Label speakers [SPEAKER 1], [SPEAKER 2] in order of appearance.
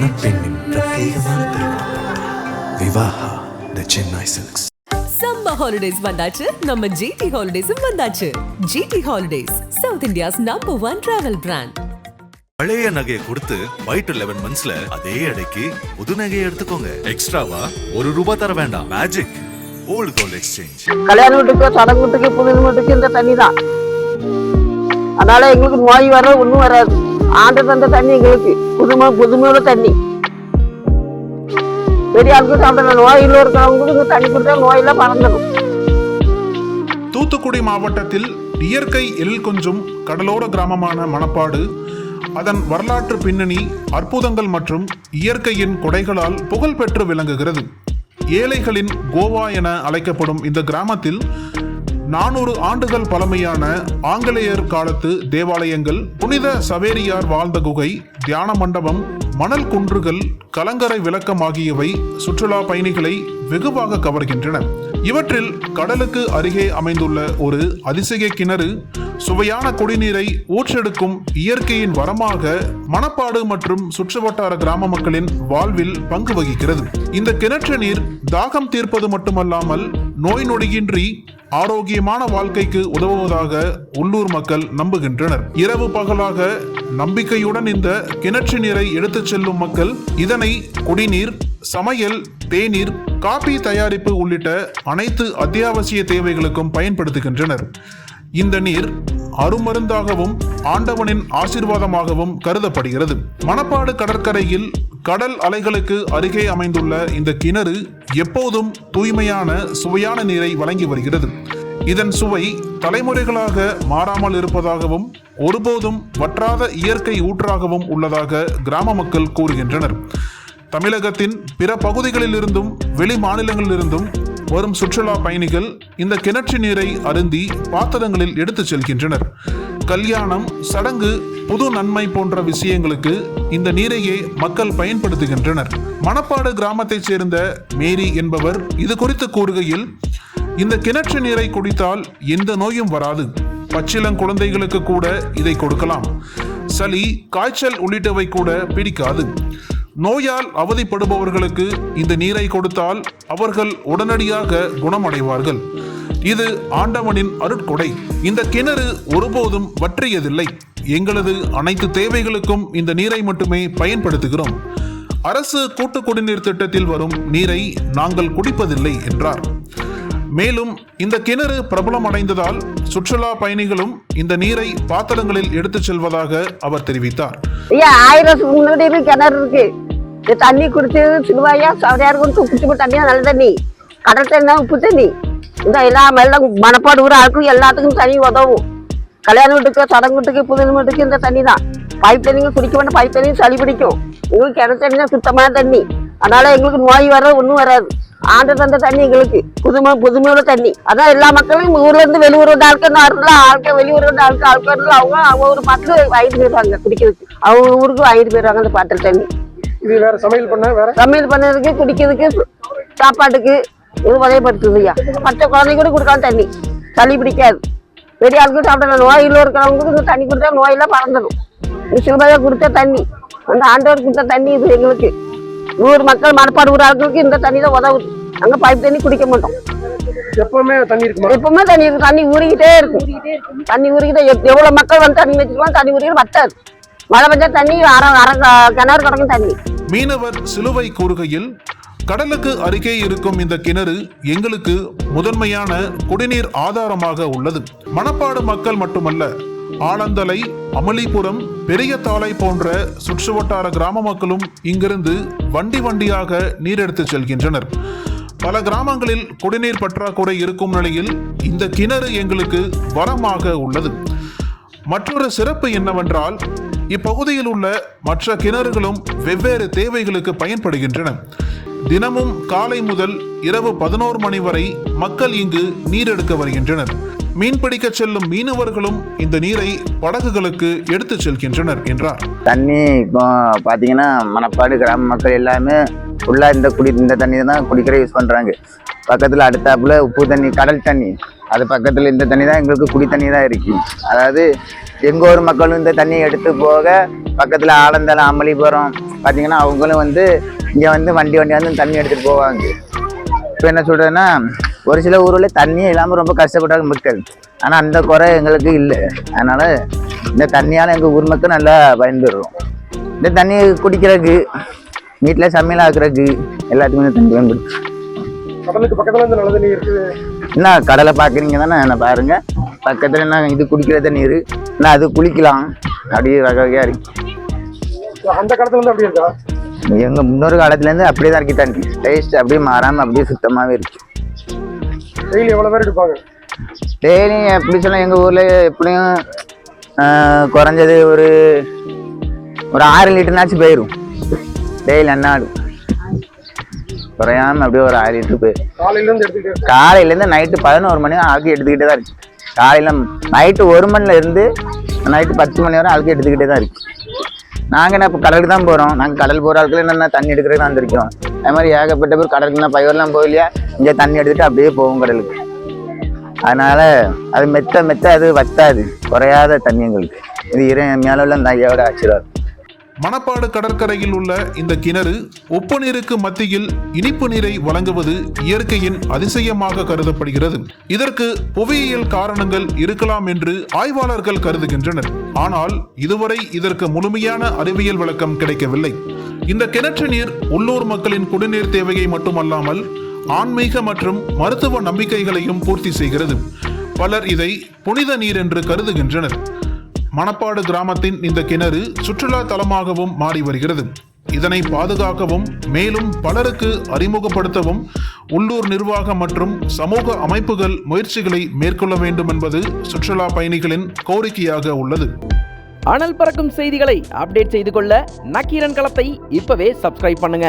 [SPEAKER 1] மணப்பெண்ணின் பிரத்யேகமான Vivaha the Chennai silks
[SPEAKER 2] summer holidays வந்தாச்சு. நம்ம ஜிடி ஹாலிடேஸும் வந்தாச்சு. GT holidays South India's number one travel brand
[SPEAKER 3] பழைய நகையை கொடுத்து ஒயிட் லெவன் மந்த்ஸ்ல அதே எடைக்கு புது நகையை எடுத்துக்கோங்க. எக்ஸ்ட்ராவா ஒரு ரூபாய் தர வேண்டாம். மேஜிக் ஓல்டு கோல்ட் எக்ஸ்சேஞ்ச்
[SPEAKER 4] கல்யாண வீட்டுக்கு சடங்கு வீட்டுக்கு புது வீட்டுக்கு இந்த தண்ணி தான். அதனால எங்களுக்கு நோய் வர ஒன்றும் வராது. ஆண்டு தந்த தண்ணி எங்களுக்கு. புதுமை புதுமையோட தண்ணி. பெரிய ஆளுக்கு சாப்பிட நோயில் இருக்கிறவங்களுக்கு இந்த தண்ணி கொடுத்தா நோயெல்லாம் பறந்துடும்
[SPEAKER 5] தூத்துக்குடி மாவட்டத்தில் இயற்கை எழில் கொஞ்சும் கடலோர கிராமமான மணப்பாடு அதன் வரலாற்று பின்னணி அற்புதங்கள் மற்றும் இயற்கையின் கொடைகளால் புகழ்பெற்று விளங்குகிறது. ஏழைகளின் கோவா என அழைக்கப்படும் இந்த கிராமத்தில் நானூறு ஆண்டுகள் பழமையான ஆங்கிலேயர் காலத்து தேவாலயங்கள் புனித சவேரியார் வாழ்ந்த குகை தியான மண்டபம் மணல் குன்றுகள் கலங்கரை விளக்கம் ஆகியவை சுற்றுலா பயணிகளை வெகுவாக கவர்கின்றன. இவற்றில் கடலுக்கு அருகே அமைந்துள்ள ஒரு அதிசய கிணறு சுவையான குடிநீரை ஊற்றெடுக்கும் இயற்கையின் வரமாக மணப்பாடு மற்றும் சுற்றுவட்டார கிராம மக்களின் வாழ்வில் பங்கு வகிக்கிறது. இந்த கிணற்று நீர் தாகம் தீர்ப்பது மட்டுமல்லாமல் நோய் நொடியின்றி ஆரோக்கியமான வாழ்க்கைக்கு உதவுவதாக உள்ளூர் மக்கள் நம்புகின்றனர். இரவு பகலாக நம்பிக்கையுடன் இந்த கிணற்று நீரை எடுத்துச் செல்லும் மக்கள் இதனை குடிநீர் சமையல் தேநீர் காபி தயாரிப்பு உள்ளிட்ட அனைத்து அத்தியாவசிய தேவைகளுக்கும் பயன்படுத்துகின்றனர். இந்த நீர் அருமருந்தாகவும் ஆண்டவனின் ஆசீர்வாதமாகவும் கருதப்படுகிறது. மணப்பாடு கடற்கரையில் கடல் அலைகளுக்கு அருகே அமைந்துள்ள இந்த கிணறு எப்போதும் தூய்மையான சுவையான நீரை வழங்கி வருகிறது. இதன் சுவை தலைமுறைகளாக மாறாமல் இருப்பதாகவும் ஒருபோதும் வற்றாத இயற்கை ஊற்றாகவும் உள்ளதாக கிராம மக்கள் கூறுகின்றனர். தமிழகத்தின் பிற பகுதிகளிலிருந்தும் வெளி மாநிலங்களிலிருந்தும் வரும் சுற்றுலா பயணிகள் இந்த கிணற்று நீரை அருந்தி பாத்திரங்களில் எடுத்துச் செல்கின்றனர். கல்யாணம் சடங்கு புது நன்மை போன்ற விஷயங்களுக்கு இந்த நீரையே மக்கள் பயன்படுத்துகின்றனர். மணப்பாடு கிராமத்தைச் சேர்ந்த மேரி என்பவர் இது குறித்து கூறுகையில் இந்த கிணற்று நீரை குடித்தால் எந்த நோயும் வராது. பச்சிளம் குழந்தைகளுக்கு கூட இதை கொடுக்கலாம். சளி காய்ச்சல் உள்ளிட்டவை கூட பிடிக்காது. நோயால் அவதிப்படுபவர்களுக்கு இந்த நீரை கொடுத்தால் அவர்கள் உடனடியாக குணமடைவார்கள். இது ஆண்டவனின் அருட்கொடை. இந்த கிணறு ஒருபோதும் வற்றியதில்லை. எங்களது அனைத்து தேவைகளுக்கும் இந்த நீரை மட்டுமே பயன்படுத்துகிறோம். அரசு கூட்டு குடிநீர் திட்டத்தில் வரும் நீரை நாங்கள் குடிப்பதில்லை என்றார். மேலும் இந்த கிணறு பிரபலம் அடைந்ததால் சுற்றுலா பயணிகளும் இந்த நீரை பாத்திரங்களில் எடுத்துச் செல்வதாக அவர் தெரிவித்தார்.
[SPEAKER 4] ஐயா ஆயிரம் முன்னாடி கிணறு இருக்கு. தண்ணி குடிச்சு சிலுவாயா சவரியார் கொடுத்து குடிச்சு தண்ணியா நல்ல தண்ணி. கடல் தண்ணி உப்பு தண்ணி இந்த எல்லா எல்லாம் மணப்பாடு ஊர் ஆளுக்கும் எல்லாத்துக்கும் தண்ணி உதவும். கல்யாண வீட்டுக்கு சடங்கு வீட்டுக்கு புது வீட்டுக்கு இந்த தண்ணி தான். பைப் தண்ணியும் குடிக்க வேண்டாம் பைப் தண்ணியும் சளி பிடிக்கும். எங்களுக்கு கிணறு தண்ணி தான் சுத்தமான தண்ணி. அதனால எங்களுக்கு நோய் வர ஒன்றும் வராது. ஆண்டு தந்த தண்ணி எங்களுக்கு. புதுமை புதுமையோட தண்ணி. அதான் எல்லா மக்களும் ஊர்ல இருந்து வெளியூர் வந்து ஆட்கள் ஆறுல ஆட்கள் வெளியூர் வந்து ஆட்கள் ஆட்கள் அவங்க அவங்க ஒரு பாட்டில் வாங்கிட்டு போயிடுவாங்க குடிக்கிறதுக்கு. அவங்க ஊருக்கு வாங்கிட்டு போயிடுவாங்க அந்த பாட்டில் தண்ணி.
[SPEAKER 6] இது வேற சமையல் பண்ண வேற?
[SPEAKER 4] சமையல் பண்ணதுக்கு குடிக்கிறதுக்கு சாப்பாட்டுக்கு இது உதயப்படுத்துது ஐயா. பச்சை குழந்தைங்க கூட கொடுக்கலாம் தண்ணி. சளி பிடிக்காது. பெரிய ஆளுக்கு சாப்பிடலாம் நோயில் இருக்கிறவங்களுக்கு தண்ணி கொடுத்தா நோயெல்லாம் பறந்துடும் இது சிறுபாக கொடுத்த தண்ணி. அந்த ஆண்டவர் கொடுத்த தண்ணி இது எங்களுக்கு. நூறு மக்கள் மனப்பாடு ஊர் ஆட்களுக்கு இந்த தண்ணி தான் உதவுது. அங்கே பைப் தண்ணி குடிக்க மாட்டோம்.
[SPEAKER 6] எப்பவுமே தண்ணி இருக்குமா?
[SPEAKER 4] எப்பவுமே தண்ணி இருக்கு. தண்ணி ஊறிக்கிட்டே இருக்கும் தண்ணி ஊறிக்கிட்டே எவ்வளவு மக்கள் வந்து தண்ணி வச்சுக்கலாம் தண்ணி ஊறிக்கிட்டு வட்டாது மழை பெஞ்சா தண்ணி அரை அரை கிணறு கிடக்கும் தண்ணி.
[SPEAKER 5] மீனவர் சிலுவை கூறுகையில் கடலுக்கு அருகே இருக்கும் இந்த கிணறு எங்களுக்கு முதன்மையான குடிநீர் ஆதாரமாக உள்ளது. மணப்பாடு மக்கள் மட்டுமல்ல ஆலந்தலை அமளிபுரம் பெரிய தாளை போன்ற சுற்றுவட்டார கிராம மக்களும் இங்கிருந்து வண்டி வண்டியாக நீர் எடுத்துச் செல்கின்றனர். பல கிராமங்களில் குடிநீர் பற்றாக்குறை இருக்கும் நிலையில் இந்த கிணறு எங்களுக்கு வரமாக உள்ளது. மற்றொரு சிறப்பு என்னவென்றால் இப்பகுதியில் உள்ள மற்ற கிணறுகளும் வெவ்வேறு தேவைகளுக்கு பயன்படுகின்றன. தினமும் காலை முதல் இரவு பதினோரு மணி வரை மக்கள் இங்கு நீர் எடுக்க வருகின்றனர். மீன்பிடிக்க செல்லும் மீனவர்களும் இந்த நீரை படகுகளுக்கு எடுத்து செல்கின்றனர் என்றார்.
[SPEAKER 7] தண்ணி இப்போ பார்த்தீங்கன்னா மணப்பாடு கிராம மக்கள் எல்லாமே ஃபுல்லாக இந்த குடி இந்த தண்ணி தான் குடிக்கிற யூஸ் பண்ணுறாங்க பக்கத்தில் அடுத்தாப்புல உப்பு தண்ணி கடல் தண்ணி. அது பக்கத்தில் இந்த தண்ணி தான் எங்களுக்கு குடி தண்ணி தான் இருக்கு. அதாவது எங்கள் ஊர் மக்களும் இந்த தண்ணியை எடுத்து போக பக்கத்தில் ஆலந்தலம் அமளிபுரம் பார்த்தீங்கன்னா அவங்களும் வந்து இங்கே வந்து வண்டி வண்டி வந்து தண்ணி எடுத்துகிட்டு போவாங்க. இப்போ என்ன சொல்கிறதுன்னா ஒரு சில ஊரில் தண்ணியே இல்லாமல் ரொம்ப கஷ்டப்பட்டாங்க மக்கள். ஆனால் அந்த குறை எங்களுக்கு இல்லை. அதனால் இந்த தண்ணியால் எங்கள் ஊர் மக்கள் நல்லா பயன்பெறுறோம். இந்த தண்ணி குடிக்கிறதுக்கு வீட்டில் சமையல் ஆக்குறதுக்கு எல்லாத்துக்குமே இந்த தண்ணி பயன்படுது
[SPEAKER 6] கடலுக்கு பக்கத்துல இந்த நல்ல தண்ணி இருக்குது.
[SPEAKER 7] என்ன கடலை பார்க்குறீங்க தானே என்ன பாருங்க. பக்கத்தில் என்ன இது குடிக்கிற தண்ணீர் என்ன அது குளிக்கலாம். அப்படியே வகை வகையாக இருக்கு.
[SPEAKER 6] அந்த காலத்துல இருந்து அப்படி இருக்கா?
[SPEAKER 7] எங்கள் முன்னொரு காலத்துலேருந்து அப்படியே தான் இருக்கு தண்ணி. டேஸ்ட் அப்படியே மாறாமல் அப்படியே சுத்தமாகவே இருக்கு.
[SPEAKER 6] டெய்லி எவ்வளவு பேர் எடுப்பாங்க?
[SPEAKER 7] டெய்லி எப்படி சொல்ல எங்கள் ஊரில் எப்படியும் குறைஞ்சது ஒரு ஒரு ஆறு லிட்டர்னாச்சும் போயிடும் டெய்லி அன்னாடும் குறையாம அப்படியே ஒரு ஆறு லிட்டர் போயிடும்
[SPEAKER 6] காலையில இருந்து எடுத்துக்கிட்டு
[SPEAKER 7] காலையிலேருந்து நைட்டு பதினோரு மணி ஆக்கி எடுத்துக்கிட்டே தான் இருக்கு. காலையில் நைட்டு ஒரு மணில இருந்து நைட்டு பத்து மணி வரை ஆக்கி எடுத்துக்கிட்டே தான் இருக்கு. நாங்கள் என்ன இப்போ கடலுக்கு தான் போகிறோம் நாங்கள் கடல் போகிற ஆட்கள் என்னென்ன தண்ணி எடுக்கிறதுக்கு தான் வந்திருக்கோம். அது மாதிரி ஏகப்பட்ட பேர் கடலுக்கு நான் பயிரெலாம் போகலையா? இங்கே தண்ணி எடுத்துட்டு அப்படியே போகும் கடலுக்கு. அதனால் அது மெத்த மெத்த அது வத்தாது. குறையாத தண்ணி எங்களுக்கு. இது இறை மேலே உள்ள அந்த ஐயாவோட ஆசீர்வாதம்.
[SPEAKER 5] மணப்பாடு கடற்கரையில் உள்ள இந்த கிணறு உப்பு நீருக்கு மத்தியில் இனிப்பு நீரை வழங்குவது இயற்கையின் அதிசயமாக கருதப்படுகிறது. இதற்கு புவியியல் காரணங்கள் இருக்கலாம் என்று ஆய்வாளர்கள் கருதுகின்றனர். ஆனால் இதுவரை இதற்கு முழுமையான அறிவியல் விளக்கம் கிடைக்கவில்லை. இந்த கிணற்று நீர் உள்ளூர் மக்களின் குடிநீர் தேவையை மட்டுமல்லாமல் ஆன்மீக மற்றும் மருத்துவ நம்பிக்கைகளையும் பூர்த்தி செய்கிறது. பலர் இதை புனித நீர் என்று கருதுகின்றனர். மணப்பாடு கிராமத்தின் இந்த கிணறு சுற்றுலா தலமாகவும் மாறி வருகிறது. இதனை பாதுகாக்கவும் மேலும் பலருக்கு அறிமுகப்படுத்தவும் உள்ளூர் நிர்வாகம் மற்றும் சமூக அமைப்புகள் முயற்சிகளை மேற்கொள்ள வேண்டும் என்பது சுற்றுலா பயணிகளின் கோரிக்கையாக உள்ளது.
[SPEAKER 8] அனல் பறக்கும் செய்திகளை அப்டேட் செய்து கொள்ள நக்கீரன் களத்தை இப்பவே சப்ஸ்கிரைப் பண்ணுங்க.